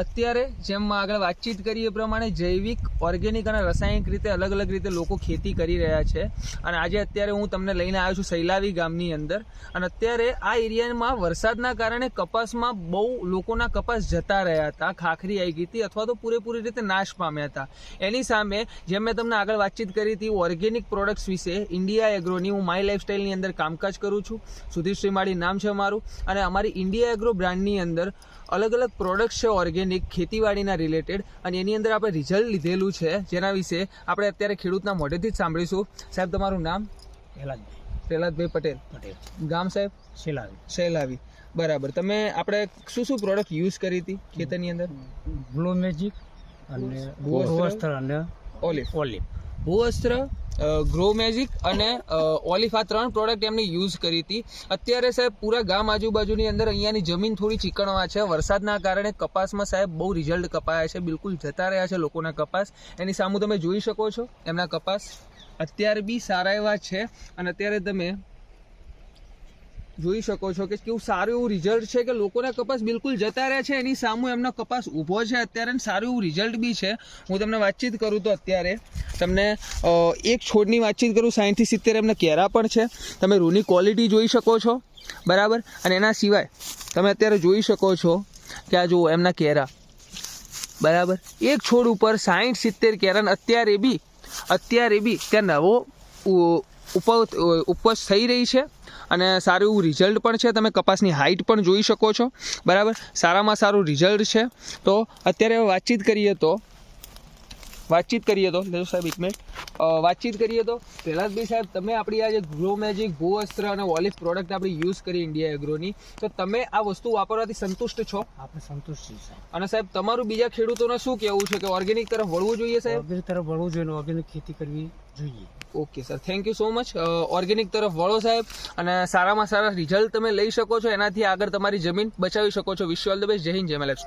અત્યારે જેમ આગળ વાતચીત કરી એ પ્રમાણે જૈવિક ઓર્ગેનિક અને રાસાયણિક રીતે અલગ અલગ રીતે લોકો ખેતી કરી રહ્યા છે. અને આજે અત્યારે હું તમને લઈને આવ્યો છું સૈલાવી ગામની અંદર. અને અત્યારે આ એરિયામાં વરસાદના કારણે કપાસમાં બહુ લોકોના કપાસ જતા રહ્યા હતા. ખાખરી આવી ગઈ હતી અથવા તો પૂરેપૂરી રીતે નાશ પામ્યા હતા. એની સામે જેમ મેં તમને આગળ વાતચીત કરી હતી ઓર્ગેનિક પ્રોડક્ટ્સ વિશે ઇન્ડિયા એગ્રોની હું માય લાઈફસ્ટાઈલની અંદર કામકાજ કરું છું. સુધીર શ્રીમાળી, નામ છે મારું. અને અમારી ઇન્ડિયા એગ્રો બ્રાન્ડની અંદર અલગ અલગ પ્રોડક્ટ્સ છે ઓર્ગેનિક ખેતીવાડીના રિલેટેડ અને એની અંદર આપણે રિઝલ્ટ લીધેલું છે જેના વિશે આપણે અત્યારે ખેડૂતના મોઢેથી જ સાંભળીશું. સાહેબ તમારું નામ? પ્રહલાદભાઈ પ્રહલાદભાઈ પટેલ. પટેલ. ગામ સાહેબ? શિલાવી. સહેલાવી બરાબર. તમે આપણે શું શું પ્રોડક્ટ યુઝ કરી હતી ખેતરની અંદર? બ્લુ મેજિક અને ઓલિવ. ઓલિવ. ભૂવસ્ત્ર ગ્રો મેજિક અને ઓલિફ ત્રણ પ્રોડક્ટ એમને યુઝ કરી હતી. અત્યારે સાહેબ પૂરા ગામ આજુબાજુની અંદર અહીંયાની જમીન થોડી ચીકણવા છે. વરસાદના કારણે કપાસમાં સાહેબ બહુ રિઝલ્ટ કપાયા છે. બિલકુલ જતા રહ્યા છે લોકોના કપાસ. એની સામુ તમે જોઈ શકો છો એમના કપાસ. અત્યારે બી સારા એવા છે. અને અત્યારે તમે જોઈ શકો છો કે કેવું સારું એવું રિઝલ્ટ છે કે લોકોના કપાસ બિલકુલ જતા રહ્યા છે. એની સામે એમનો કપાસ ઊભો છે અત્યારે સારું એવું રિઝલ્ટ બી છે. હું તમને વાતચીત કરું તો અત્યારે તમને એક છોડની વાતચીત કરું સાઠથી સિત્તેર એમના કેરા પણ છે. તમે રૂની ક્વોલિટી જોઈ શકો છો. બરાબર? અને એના સિવાય તમે અત્યારે જોઈ શકો છો કે આ જુઓ એમના કેરા. બરાબર? એક છોડ ઉપર સાઠ સિત્તેર કેરા અત્યારે બી અત્યારે બી ત્યાં નવો ઉ- ઉપજ થઈ રહી છે અને સારું એવું રિઝલ્ટ પણ છે. તમે કપાસની હાઇટ પણ જોઈ શકો છો. બરાબર? સારામાં સારું રિઝલ્ટ છે. તો અત્યારે વાતચીત કરીએ તો વાતચીત કરીએ તો લેજો સાહેબ એક મિનિટ વાતચીત કરીએ તો પ્રહલાદભાઈ સાહેબ તમે આપણી આ જે ગ્રો મેજિક અસ્ત્ર અને ઓલિવ પ્રોડક્ટ આપણી યુઝ કરી ઇન્ડિયા એગ્રોની તો તમે આ વસ્તુ વાપરવાથી સંતુષ્ટ છો? આપણે સંતુષ્ટ છીએ સાહેબ. અને સાહેબ તમારું બીજા ખેડૂતોને શું કહેવું છે? કે ઓર્ગેનિક તરફ વળવું જોઈએ સાહેબ? ઓર્ગેનિક તરફ વળવું જોઈએ ઓર્ગેનિક ખેતી કરવી જોઈએ. Okay sir thank you so much organic તરફ વળો સાહેબ. અને સારામાં સારા રિઝલ્ટ તમે લઈ શકો છો. એનાથી આગળ તમારી જમીન બચાવી શકો છો. વિશ ઓલ ધ બેસ્ટ જય હિન્દ, જય મેલેપ